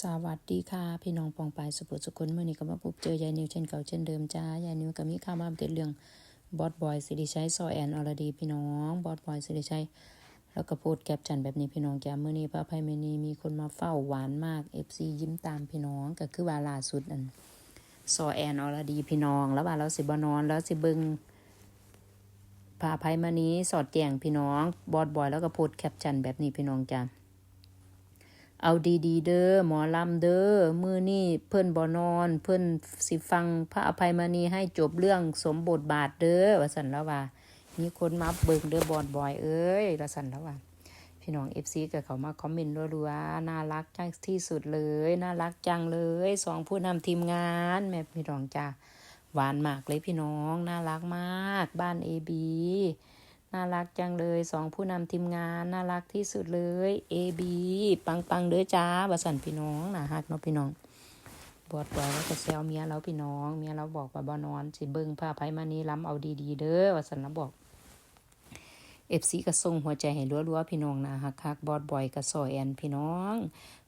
สวัสดีค่ะพี่น้องปองปายสุภุสุคนเมื่อนี้ก็มาพบเจอยายนิวเช่นเก่าเช่นเดิมจ้ายายนิวก็มีข่าวมาอัปเดเรื่องบอสบอยสิริชัยซอแอนอรดีพี่น้องบอสบอยสิริชัยแล้วก็โพดแคปจันแบบนี้พี่น้องจ้าเมื่อนี้พระภัยเมนีมีคนมาเฝ้าหวานมาก FC ยิ้มตามพี่น้องก็คือว่าล่าสุดอันซอแอนอรดีพี่น้อง แล้วว่าเราสิบนอนแล้วสิบิงพาภัยมานี้สอดแจงพี่น้องบอสบอยแล้วก็โพดแคปจันแบบนี้พี่น้องจ้า เอาดีๆ เด้อหมอลำเด้อมือนี่เพิ่นบ่นอน เพิ่นสิฟังพระอภัยมณีให้จบเรื่องสมบทบาทเด้อว่าสันแล้วว่ามีคนมาเบิ่งเด้อบอดบอยเอ้ยว่าสันแล้วว่าพี่น้องเอฟซีก็เขามาคอมเมนต์รัวๆน่ารักจังที่สุดเลย น่ารักจังเลยสองผู้นำทีมงานแม่พี่น้องจ้าหวานมากเลยพี่น้อง น่ารักมาก บ้านเอบี น่ารักจังเลยสองผู้นำทีมงาน น่ารักที่สุดเลยเอบีปังปังเด้อจ้าว่าสันพี่น้องนะฮักเนาะพี่น้องบอดไว้แล้วก็แซวเมียเราพี่น้อง เมียเราบอกว่าบ่นอน สิเบิ่งผ้าไผ่มานี่ล้ำเอาดีๆเด้อว่าสันเราบอกเอฟซีก็ส่งหัวใจให้รัวๆพี่น้องนะฮักฮักบอดบอยกับซอยแอนพี่น้อง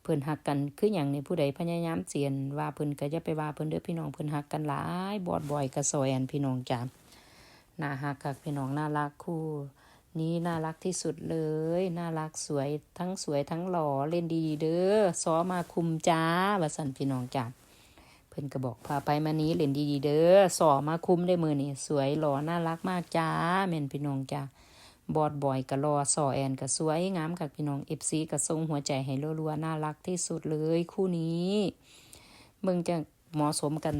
เพิ่นฮักกันคืออย่างในผู้ใดพยายามเสียนว่าเพิ่นก็จะไปว่าเพิ่นเด้อพี่น้องเพิ่นฮักกันหลายบอดบอยกับซอยแอนพี่น้องจ้า น่าฮักคักพี่น้องน่ารักคู่ นี้น่ารักที่สุดเลย น่ารักสวยทั้งสวยทั้งหล่อเล่นดีเด้อซ้อมาคุมจ้าว่าสันพี่น้องจ้าเพิ่นก็บอกพาไปมานี้เล่นดีๆเด้อสอมาคุมได้มือนี่สวยหล่อน่ารักมากจ้าแม่นพี่น้องจ้าบอดบอยก็รอสอแอนก็สวยงามค่ะพี่น้องเอฟซีก็ส่งหัวใจให้รัวๆน่ารักที่สุดเลยคู่นี้มึงจะเหมาะสมกัน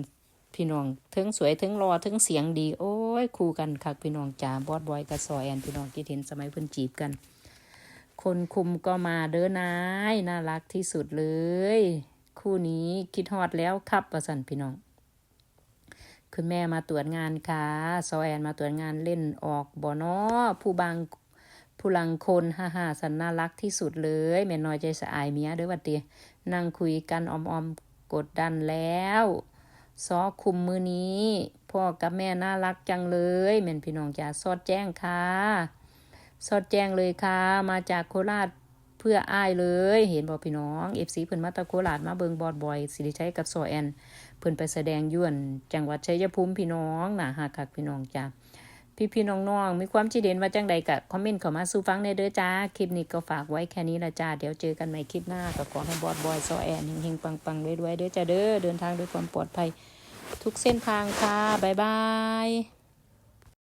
พี่น้องถึงสวยถึงรอถึงเสียงดี โอ้ ยคู่กันค่ะพี่น้องจ้าบอดบอยกับสอแอนพี่น้องที่เห็นสมัยเพิ่นจีบกัน คนคุมก็มาเด้อนายน่ารักที่สุดเลย คู่นี้คิดฮอดแล้วครับประสันพี่น้องคุณแม่มาตรวจงานค่ะซอแอนมาตรวจงานเล่นออกบ่อนอผู้บางผู้ลังคนฮ่าฮ่าสันน่ารักที่สุดเลยแม่น้อยใจสะอายเมียเด้อวัดเดียนั่งคุยกันออมๆกดดันแล้ว ซอคุมมือนี้ พ่อกับแม่น่ารักจังเลยแม่นพี่น้องจ้าสอดแจ้งค่ะสอดแจ้งเลยค่ะ มาจากโคราชเพื่ออ้ายเลย เห็นบอกพี่น้องเอฟซีเพิ่นมาตะโคราชมาเบิงบอดบอยสิริชัยกับโซแอน เพิ่นไปแสดงยวน จังหวัดชัยภูมิพี่น้องนะหาคักพี่น้องจ้าพี่พี่ๆน้องมีความคิดเห็นว่าจังใดกะคอมเมนต์เข้ามาสู่ฟังในเด้อจ้า คลิปนี้ก็ฝากไว้แค่นี้ละจ้า เดี๋ยวเจอกันใหม่คลิปหน้าก็ขอให้บอดบอยโซแอนเฮงๆปังๆรวยๆเด้อจ้าเด้อเดินทางด้วยความปลอดภัย ทุกเส้นทางค่ะ บ๊ายบาย